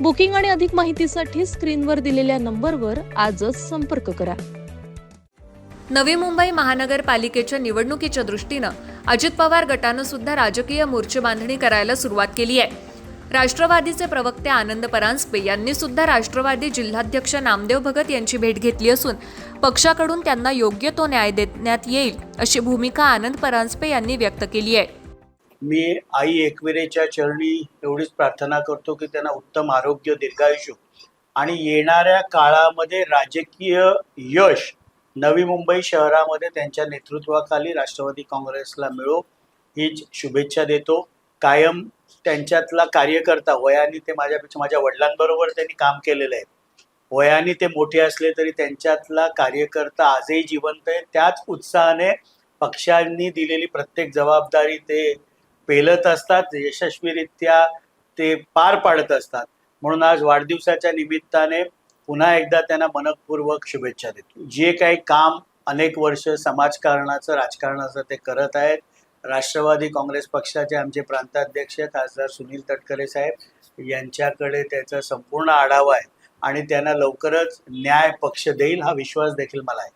Booking आणि अधिक माहितीसाठी स्क्रीनवर दिलेल्या नंबरवर आजच संपर्क करा. नवी मुंबई महानगरपालिकेच्या निवडणुकीच्या दृष्टीनं अजित पवार गटानं सुद्धा राजकीय मोर्चे बांधणी करायला सुरुवात केली आहे. राष्ट्रवादीचे प्रवक्ते आनंद परांजपे यांनी सुद्धा राष्ट्रवादी जिल्हाध्यक्ष नामदेव भगत यांची भेट घेतली असून पक्षाकडून त्यांना योग्य तो न्याय देण्यात येईल अशी भूमिका आनंद परांजपे यांनी व्यक्त केली आहे. मी आई एकविरेच्या चरणी एवढीच प्रार्थना करतो की त्यांना उत्तम आरोग्य दीर्घायुष्य. आणि येणाऱ्या काळामध्ये राजकीय यश नवी मुंबई शहरामध्ये त्यांच्या नेतृत्वाखाली राष्ट्रवादी काँग्रेसला मिळो हीच शुभेच्छा देतो. कायम त्यांच्यातला कार्यकर्ता वयाने ते माझ्यापेक्षा माझ्या वडिलांबरोबर त्यांनी काम केलेलं आहे. वयाने ते मोठे असले तरी त्यांच्यातला कार्यकर्ता आजही जिवंत आहे. त्याच उत्साहाने पक्षांनी दिलेली प्रत्येक जबाबदारी ते पेलत असतात यशस्वीरित्या ते पार पाडत असतात. म्हणून आज वाढदिवसाच्या निमित्ताने पुन्हा एकदा त्यांना मनपूर्वक शुभेच्छा देतो. जे काही काम अनेक वर्ष समाजकारणाचं राजकारणाचं ते करत आहेत. राष्ट्रवादी काँग्रेस पक्षाचे आमचे प्रांताध्यक्ष खासदार सुनील तटकरे साहेब यांच्याकडे त्याचा संपूर्ण आढावा आहे आणि त्यांना लवकरच न्याय पक्ष देईल हा विश्वास देखील मला आहे.